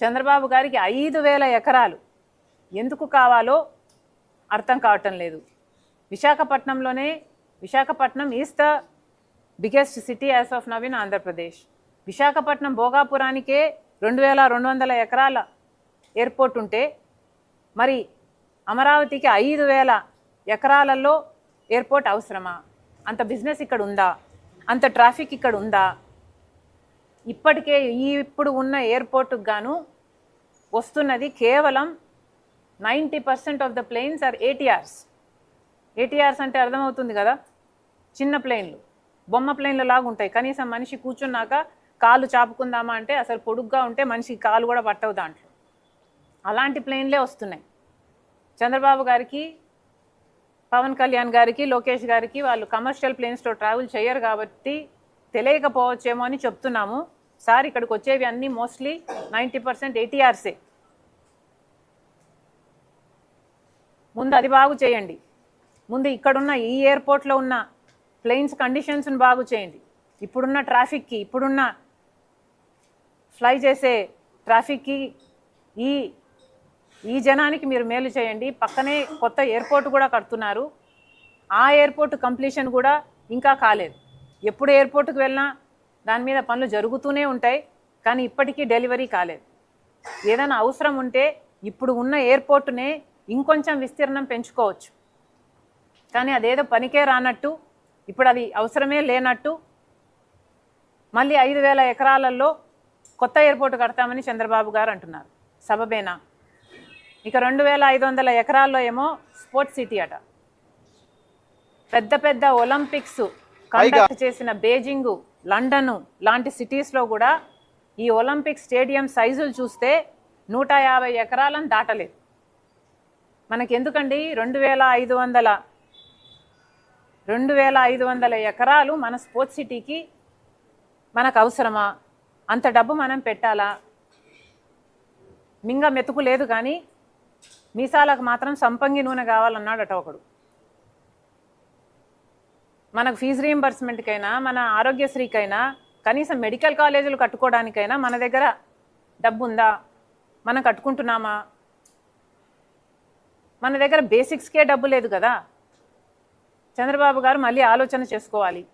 చంద్రబాబు గారికి ఐదు వేల ఎకరాలు ఎందుకు కావాలో అర్థం కావటం లేదు. విశాఖపట్నంలోనే Visakhapatnam is the biggest city as of now in Andhra Pradesh Visakhapatnam భోగాపురానికే రెండు వేల రెండు వందల ఎకరాల ఎయిర్పోర్ట్ ఉంటే మరి అమరావతికి ఐదు వేల ఎకరాలలో ఎయిర్పోర్ట్ అవసరమా? అంత బిజినెస్ ఇక్కడ ఉందా? అంత ట్రాఫిక్ ఇక్కడ ఉందా? ఇప్పటికే ఈ ఇప్పుడు ఉన్న ఎయిర్పోర్ట్కి గాను వస్తున్నది కేవలం ninety percent of the planes are ATRs ATRs అంటే అర్థమవుతుంది కదా? చిన్న ప్లేన్లు బొమ్మ ప్లేన్లు లాగా ఉంటాయి. కనీసం మనిషి కూర్చున్నాక కాలు చాపుకుందామా అంటే అసలు పొడుగ్గా ఉంటే మనిషికి కాలు కూడా పట్టవు దాంట్లో. అలాంటి ప్లేన్లే వస్తున్నాయి. చంద్రబాబు గారికి పవన్ కళ్యాణ్ గారికి లోకేష్ గారికి వాళ్ళు కమర్షియల్ ప్లేన్స్లో ట్రావెల్ చేయరు కాబట్టి తెలియకపోవచ్చేమో అని చెప్తున్నాము. సార్ ఇక్కడికి వచ్చేవి అన్నీ మోస్ట్లీ నైంటీ పర్సెంట్ ఏటీఆర్సే ముందు అది బాగు చేయండి. ముందు ఇక్కడున్న ఈ ఎయిర్పోర్ట్లో ఉన్న ప్లెయిన్స్ కండిషన్స్ని బాగు చేయండి. ఇప్పుడున్న ట్రాఫిక్కి ఇప్పుడున్న ఫ్లై చేసే ట్రాఫిక్కి ఈ ఈ జనానికి మీరు మేలు చేయండి. పక్కనే కొత్త ఎయిర్పోర్ట్ కూడా కడుతున్నారు. ఆ ఎయిర్పోర్ట్ కంప్లీషన్ కూడా ఇంకా కాలేదు. ఎప్పుడు ఎయిర్పోర్ట్కి వెళ్ళినా దాని మీద పనులు జరుగుతూనే ఉంటాయి కానీ ఇప్పటికీ డెలివరీ కాలేదు. ఏదైనా అవసరం ఉంటే ఇప్పుడు ఉన్న ఎయిర్పోర్టునే ఇంకొంచెం విస్తీర్ణం పెంచుకోవచ్చు. కానీ అదేదో పనికే రానట్టు ఇప్పుడు అది అవసరమే లేనట్టు మళ్ళీ ఐదు వేల ఎకరాలలో కొత్త ఎయిర్పోర్ట్ కడతామని చంద్రబాబు గారు అంటున్నారు. సబబేనా? ఇక రెండు వేల ఐదు వందల ఎకరాల్లో ఏమో స్పోర్ట్స్ సిటీ అట. పెద్ద పెద్ద ఒలింపిక్స్ కండక్ట్ చేసిన బీజింగ్ లండన్ లాంటి సిటీస్లో కూడా ఈ ఒలింపిక్ స్టేడియం సైజులు చూస్తే నూట యాభై ఎకరాలను దాటలేదు. మనకి ఎందుకండి రెండు వేల ఐదు వందల రెండు వేల ఐదు వందల ఎకరాలు మన స్పోర్ట్స్ సిటీకి మనకు అవసరమా? అంత డబ్బు మనం పెట్టాలా? మింగ మెతుకు లేదు కానీ మీసాలకు మాత్రం సంపంగి నూనె కావాలన్నాడట ఒకడు. మనకు ఫీజు రీయింబర్స్మెంట్కైనా మన ఆరోగ్యశ్రీకైనా కనీసం మెడికల్ కాలేజీలు కట్టుకోవడానికైనా మన దగ్గర డబ్బు ఉందా మనం కట్టుకుంటున్నామా? మన దగ్గర బేసిక్స్కే డబ్బు లేదు కదా? చంద్రబాబు గారు మళ్ళీ ఆలోచన చేసుకోవాలి.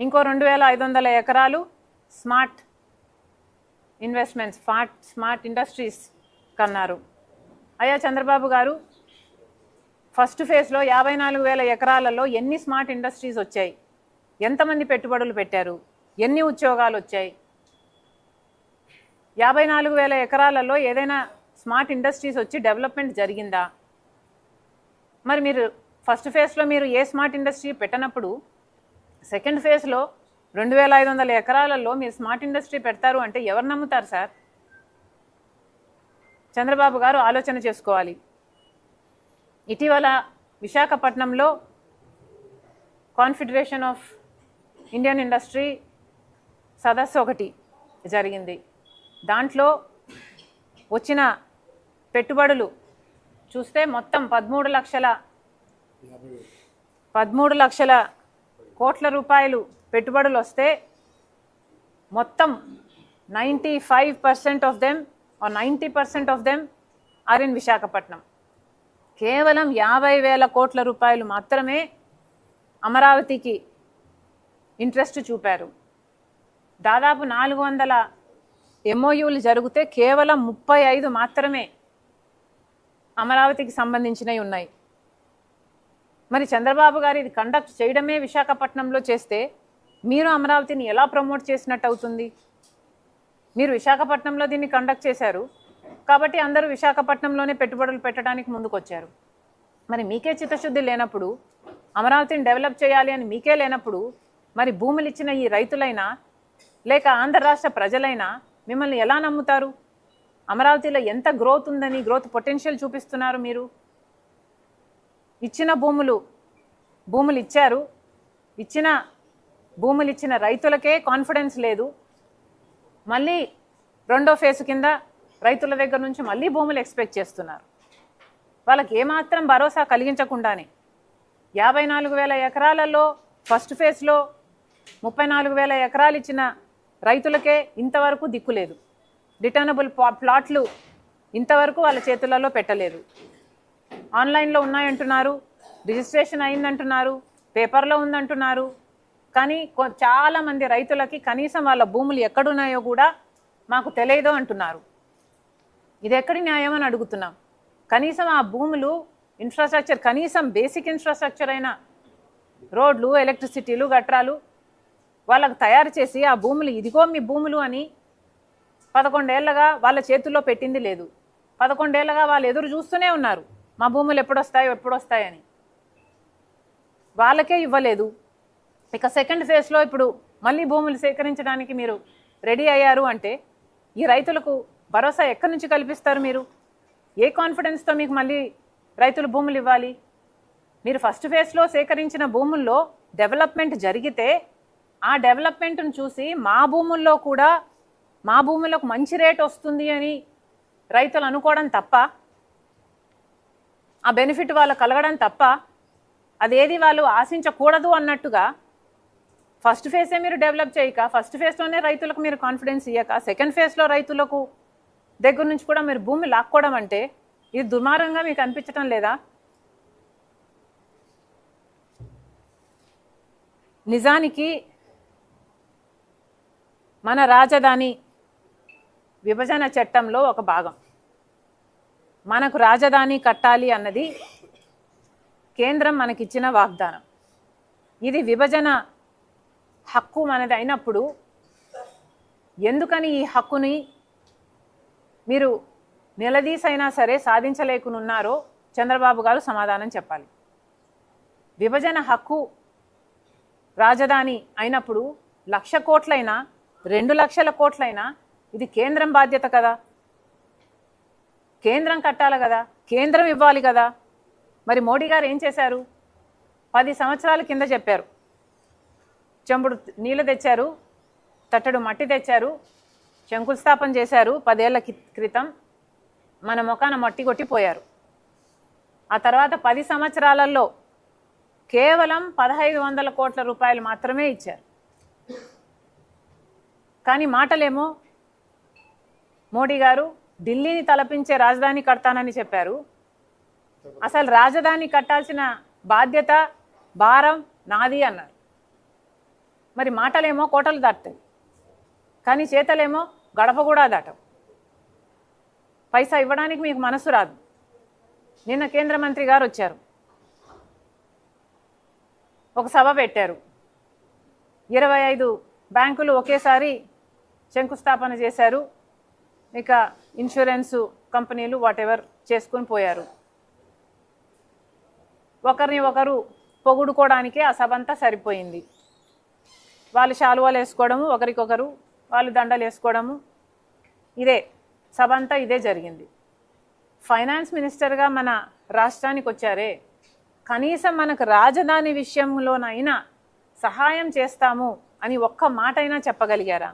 ఇంకో రెండు వేల ఐదు వందల ఎకరాలు స్మార్ట్ ఇన్వెస్ట్మెంట్స్ ఫాట్ స్మార్ట్ ఇండస్ట్రీస్ కన్నారు. అయ్యా చంద్రబాబు గారు ఫస్ట్ ఫేజ్లో యాభై నాలుగు వేల ఎకరాలలో ఎన్ని స్మార్ట్ ఇండస్ట్రీస్ వచ్చాయి? ఎంతమంది పెట్టుబడులు పెట్టారు? ఎన్ని ఉద్యోగాలు వచ్చాయి? యాభై నాలుగు వేల ఎకరాలలో ఏదైనా స్మార్ట్ ఇండస్ట్రీస్ వచ్చి డెవలప్మెంట్ జరిగిందా? మరి మీరు ఫస్ట్ ఫేజ్లో మీరు ఏ స్మార్ట్ ఇండస్ట్రీ పెట్టనప్పుడు సెకండ్ ఫేజ్లో రెండు వేల ఐదు వందల ఎకరాలలో మీరు స్మార్ట్ ఇండస్ట్రీ పెడతారు అంటే ఎవరు నమ్ముతారు సార్? చంద్రబాబు గారు ఆలోచన చేసుకోవాలి. ఇటీవల విశాఖపట్నంలో కాన్ఫెడరేషన్ ఆఫ్ ఇండియన్ ఇండస్ట్రీ సదస్సు ఒకటి జరిగింది. దాంట్లో వచ్చిన పెట్టుబడులు చూస్తే మొత్తం పదమూడు లక్షల పదమూడు లక్షల కోట్ల రూపాయలు పెట్టుబడులు వస్తే మొత్తం ninety five percent of them are ninety percent of them are in Visakhapatnam. కేవలం యాభై వేల కోట్ల రూపాయలు మాత్రమే అమరావతికి ఇంట్రెస్ట్ చూపారు. దాదాపు నాలుగు వందల ఎంఓయూలు జరిగితే కేవలం ముప్పై ఐదు మాత్రమే అమరావతికి సంబంధించినవి ఉన్నాయి. మరి చంద్రబాబు గారు ఇది కండక్ట్ చేయడమే విశాఖపట్నంలో చేస్తే మీరు అమరావతిని ఎలా ప్రమోట్ చేసినట్టు అవుతుంది? మీరు విశాఖపట్నంలో దీన్ని కండక్ట్ చేశారు. కాబట్టి అందరూ విశాఖపట్నంలోనే పెట్టుబడులు పెట్టడానికి ముందుకొచ్చారు. మరి మీకే చిత్తశుద్ధి లేనప్పుడు అమరావతిని డెవలప్ చేయాలి అని మీకే లేనప్పుడు మరి భూములు ఇచ్చిన ఈ రైతులైనా లేక ఆంధ్ర రాష్ట్ర ప్రజలైనా మిమ్మల్ని ఎలా నమ్ముతారు? అమరావతిలో ఎంత గ్రోత్ ఉందని గ్రోత్ పొటెన్షియల్ చూపిస్తున్నారు మీరు? ఇచ్చిన భూములు భూములు ఇచ్చారు ఇచ్చిన భూములు ఇచ్చిన రైతులకే కాన్ఫిడెన్స్ లేదు. మళ్ళీ రెండో ఫేజ్ కింద రైతుల దగ్గర నుంచి మళ్ళీ భూములు ఎక్స్పెక్ట్ చేస్తున్నారు. వాళ్ళకి ఏమాత్రం భరోసా కలిగించకుండానే యాభై నాలుగు వేల ఎకరాలలో ఫస్ట్ ఫేజ్లో ముప్పై నాలుగు వేల ఎకరాలు ఇచ్చిన రైతులకే ఇంతవరకు దిక్కులేదు రిటర్నబుల్ ప్లాట్లు ఇంతవరకు వాళ్ళ చేతులలో పెట్టలేదు. ఆన్లైన్లో ఉన్నాయంటున్నారు రిజిస్ట్రేషన్ అయిందంటున్నారు పేపర్లో ఉందంటున్నారు. కానీ కొ- రైతులకి కనీసం వాళ్ళ భూములు ఎక్కడున్నాయో కూడా మాకు తెలియదు అంటున్నారు. ఇది ఎక్కడి న్యాయం అని అడుగుతున్నాం. కనీసం ఆ భూములు ఇన్ఫ్రాస్ట్రక్చర్ కనీసం బేసిక్ ఇన్ఫ్రాస్ట్రక్చర్ అయిన రోడ్లు ఎలక్ట్రిసిటీలు గట్రాలు వాళ్ళకు తయారు చేసి ఆ భూములు ఇదిగో మీ భూములు అని పదకొండేళ్ళగా వాళ్ళ చేతుల్లో పెట్టింది లేదు. పదకొండేళ్ళగా వాళ్ళు ఎదురు చూస్తూనే ఉన్నారు. మా భూములు ఎప్పుడొస్తాయో ఎప్పుడొస్తాయని. వాళ్ళకే ఇవ్వలేదు. ఇక సెకండ్ ఫేజ్లో ఇప్పుడు మళ్ళీ భూములు సేకరించడానికి మీరు రెడీ అయ్యారు అంటే ఈ రైతులకు భరోసా ఎక్కడి నుంచి కల్పిస్తారు మీరు? ఏ కాన్ఫిడెన్స్తో మీకు మళ్ళీ రైతులు భూములు ఇవ్వాలి? మీరు ఫస్ట్ ఫేజ్లో సేకరించిన భూముల్లో డెవలప్మెంట్ జరిగితే ఆ డెవలప్మెంట్ను చూసి మా భూముల్లో కూడా మా భూములకు మంచి రేట్ వస్తుంది అని రైతులు అనుకోవడం తప్ప ఆ బెనిఫిట్ వాళ్ళు కలగడం తప్ప అదేది వాళ్ళు ఆశించకూడదు అన్నట్టుగా ఫస్ట్ ఫేజే మీరు డెవలప్ చేయక ఫస్ట్ ఫేజ్లోనే రైతులకు మీరు కాన్ఫిడెన్స్ ఇవ్వక సెకండ్ ఫేజ్లో రైతులకు దగ్గర నుంచి కూడా మీరు భూమి లాక్కోవడం అంటే ఇది దుర్మార్గంగా మీకు అనిపించటం లేదా? నిజానికి మన రాజధాని విభజన చట్టంలో ఒక భాగం. మనకు రాజధాని కట్టాలి అన్నది కేంద్రం మనకిచ్చిన వాగ్దానం. ఇది విభజన హక్కు మనది అయినప్పుడు ఎందుకని ఈ హక్కుని మీరు నిలదీసైనా సరే సాధించలేకునున్నారో చంద్రబాబు గారు సమాధానం చెప్పాలి. విభజన హక్కు రాజధాని అయినప్పుడు లక్ష కోట్లైనా రెండు లక్షల కోట్లైనా ఇది కేంద్రం బాధ్యత కదా? కేంద్రం కట్టాలి కదా? కేంద్రం ఇవ్వాలి కదా? మరి మోడీ గారు ఏం చేశారు? పది సంవత్సరాల కింద చెప్పారు. చెంబుడు నీళ్ళు తెచ్చారు తట్టడు మట్టి తెచ్చారు శంకుస్థాపన చేశారు పదేళ్ళ క్రితం. మన ముఖాన మట్టి కొట్టిపోయారు. ఆ తర్వాత పది సంవత్సరాలలో కేవలం పదహైదు వందల కోట్ల రూపాయలు మాత్రమే ఇచ్చారు. కానీ మాటలేమో మోడీ గారు ఢిల్లీని తలపించే రాజధాని కడతానని చెప్పారు. అసలు రాజధాని కట్టాల్సిన బాధ్యత భారం నాది అన్నారు. మరి మాటలేమో కోటలు దాటుతాయి. కానీ చేతలేమో గడప కూడా దాటవు పైసా ఇవ్వడానికి మీకు మనసు రాదు. నిన్న కేంద్ర మంత్రి గారు వచ్చారు. ఒక సభ పెట్టారు. ఇరవై ఐదు బ్యాంకులు ఒకేసారి శంకుస్థాపన చేశారు. ఇక ఇన్సూరెన్సు కంపెనీలు వాటెవర్ చేసుకుని పోయారు. ఒకరిని ఒకరు పొగుడుకోవడానికే ఆ సభ అంతా సరిపోయింది. వాళ్ళు శాలువాలు వేసుకోవడము ఒకరికొకరు వాళ్ళు దండలు వేసుకోవడము ఇదే సభ అంతా ఇదే జరిగింది. ఫైనాన్స్ మినిస్టర్గా మన రాష్ట్రానికి వచ్చారే కనీసం మనకు రాజధాని విషయంలోనైనా సహాయం చేస్తాము అని ఒక్క మాట అయినా చెప్పగలిగారా?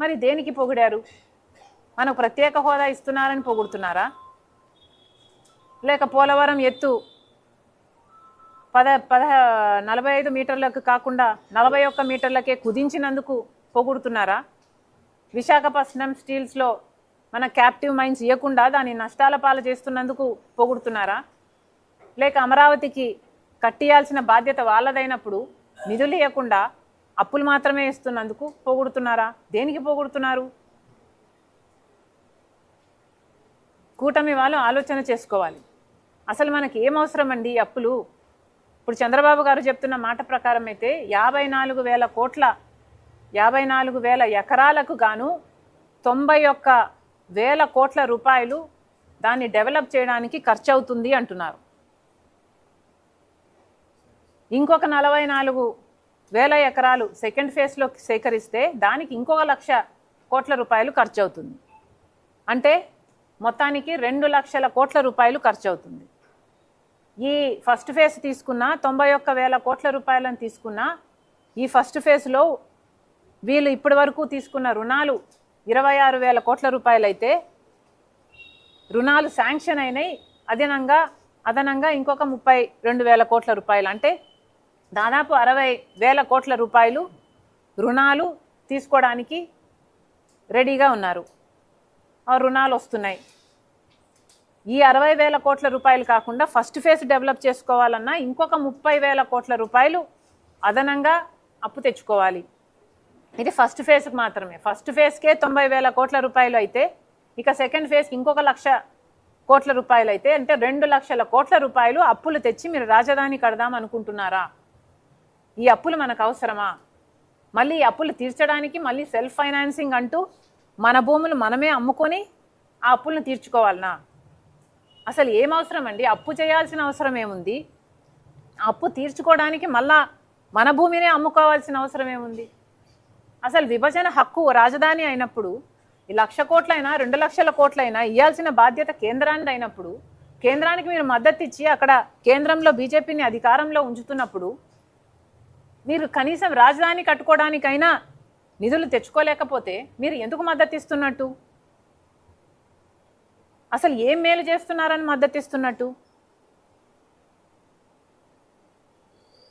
మరి దేనికి పొగిడారు? మనకు ప్రత్యేక హోదా ఇస్తున్నారని పొగుడుతున్నారా? లేక పోలవరం ఎత్తు పద పద నలభై ఐదు మీటర్లకు కాకుండా నలభై ఒక్క మీటర్లకే కుదించినందుకు పొగుడుతున్నారా? విశాఖపట్నం స్టీల్స్లో మన క్యాప్టివ్ మైన్స్ ఇవ్వకుండా దాన్ని నష్టాల పాలు చేస్తున్నందుకు పొగుడుతున్నారా? లేక అమరావతికి కట్టియాల్సిన బాధ్యత వాళ్ళదైనప్పుడు నిధులు ఇవ్వకుండా అప్పులు మాత్రమే ఇస్తున్నందుకు పొగుడుతున్నారా? దేనికి పొగుడుతున్నారు? కూటమి వాళ్ళు ఆలోచన చేసుకోవాలి. అసలు మనకి ఏం అవసరం అండి అప్పులు? ఇప్పుడు చంద్రబాబు గారు చెప్తున్న మాట ప్రకారం అయితే యాభై నాలుగు వేల కోట్ల యాభై నాలుగు వేల ఎకరాలకు గాను తొంభై ఒక్క వేల కోట్ల రూపాయలు దాన్ని డెవలప్ చేయడానికి ఖర్చు అవుతుంది అంటున్నారు. ఇంకొక నలభై నాలుగు వేల ఎకరాలు సెకండ్ ఫేజ్లో సేకరిస్తే దానికి ఇంకొక లక్ష కోట్ల రూపాయలు ఖర్చు అవుతుంది అంటే మొత్తానికి రెండు లక్షల కోట్ల రూపాయలు ఖర్చు అవుతుంది ఈ ఫస్ట్ ఫేజ్ తీసుకున్న తొంభై ఒక్క వేల కోట్ల రూపాయలను తీసుకున్న ఈ ఫస్ట్ ఫేజ్లో వీళ్ళు ఇప్పటి వరకు తీసుకున్న రుణాలు ఇరవై ఆరు వేల కోట్ల రూపాయలైతే రుణాలు శాంక్షన్ అయినాయి. అదనంగా అదనంగా ఇంకొక ముప్పై రెండు వేల కోట్ల రూపాయలు. అంటే దాదాపు అరవై వేల కోట్ల రూపాయలు రుణాలు తీసుకోవడానికి రెడీగా ఉన్నారు. ఆ రుణాలు వస్తున్నాయి. ఈ అరవై వేల కోట్ల రూపాయలు కాకుండా ఫస్ట్ ఫేజ్ డెవలప్ చేసుకోవాలన్నా ఇంకొక ముప్పై వేల కోట్ల రూపాయలు అదనంగా అప్పు తెచ్చుకోవాలి. ఇది ఫస్ట్ ఫేజ్కి మాత్రమే. ఫస్ట్ ఫేజ్కే తొంభై వేల కోట్ల రూపాయలు అయితే ఇక సెకండ్ ఫేజ్కి ఇంకొక లక్ష కోట్ల రూపాయలు అయితే అంటే రెండు లక్షల కోట్ల రూపాయలు అప్పులు తెచ్చి మీరు రాజధాని కడదాం అనుకుంటున్నారా? ఈ అప్పులు మనకు అవసరమా? మళ్ళీ ఈ అప్పులు తీర్చడానికి మళ్ళీ సెల్ఫ్ ఫైనాన్సింగ్ అంటూ మన భూములు మనమే అమ్ముకొని ఆ అప్పులను తీర్చుకోవాలనా? అసలు ఏం అవసరం అండి? అప్పు చేయాల్సిన అవసరం ఏముంది? అప్పు తీర్చుకోవడానికి మళ్ళా మన భూమినే అమ్ముకోవాల్సిన అవసరం ఏముంది? అసలు విభజన హక్కు రాజధాని అయినప్పుడు ఈ లక్ష కోట్లైనా రెండు లక్షల కోట్లైనా ఇవ్వాల్సిన బాధ్యత కేంద్రానికి అయినప్పుడు కేంద్రానికి మీరు మద్దతు ఇచ్చి అక్కడ కేంద్రంలో బీజేపీని అధికారంలో ఉంచుతున్నప్పుడు మీరు కనీసం రాజధాని కట్టుకోవడానికైనా నిధులు తెచ్చుకోలేకపోతే మీరు ఎందుకు మద్దతు ఇస్తున్నట్టు? అసలు ఏం మేలు చేస్తున్నారని మద్దతు ఇస్తున్నట్టు?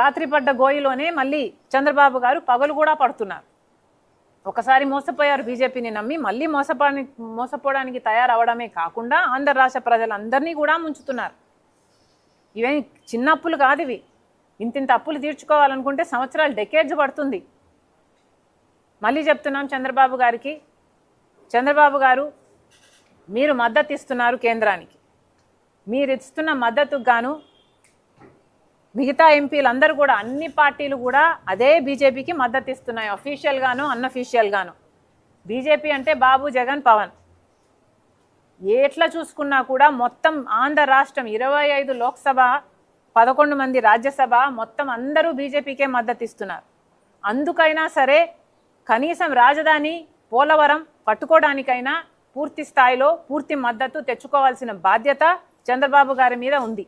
రాత్రి పడ్డ గోయిలోనే మళ్ళీ చంద్రబాబు గారు పగలు కూడా పడుతున్నారు. ఒకసారి మోసపోయారు బీజేపీని నమ్మి మళ్ళీ మోసపోని మోసపోవడానికి తయారవడమే కాకుండా ఆంధ్ర రాష్ట్ర ప్రజలందరినీ కూడా ముంచుతున్నారు. ఇవే చిన్న అప్పులు కాదు ఇవి. ఇంతింత అప్పులు తీర్చుకోవాలనుకుంటే సంవత్సరాలు డెకేడ్స్ పడుతుంది. మళ్ళీ చెప్తున్నాం చంద్రబాబు గారికి. చంద్రబాబు గారు మీరు మద్దతు ఇస్తున్నారు కేంద్రానికి. మీరు ఇస్తున్న మద్దతుకు గాను మిగతా ఎంపీలు అందరూ కూడా అన్ని పార్టీలు కూడా అదే బీజేపీకి మద్దతు ఇస్తున్నాయి అఫీషియల్గాను అన్అఫీషియల్గాను. బీజేపీ అంటే బాబు జగన్ పవన్. ఎట్లా చూసుకున్నా కూడా మొత్తం ఆంధ్ర రాష్ట్రం ఇరవై ఐదు లోక్సభ పదకొండు మంది రాజ్యసభ మొత్తం అందరూ బీజేపీకే మద్దతు ఇస్తున్నారు అందుకైనా సరే కనీసం రాజధాని పోలవరం పట్టుకోవడానికైనా పూర్తి స్థాయిలో పూర్తి మద్దతు తెచ్చుకోవాల్సిన బాధ్యత చంద్రబాబు గారి మీద ఉంది.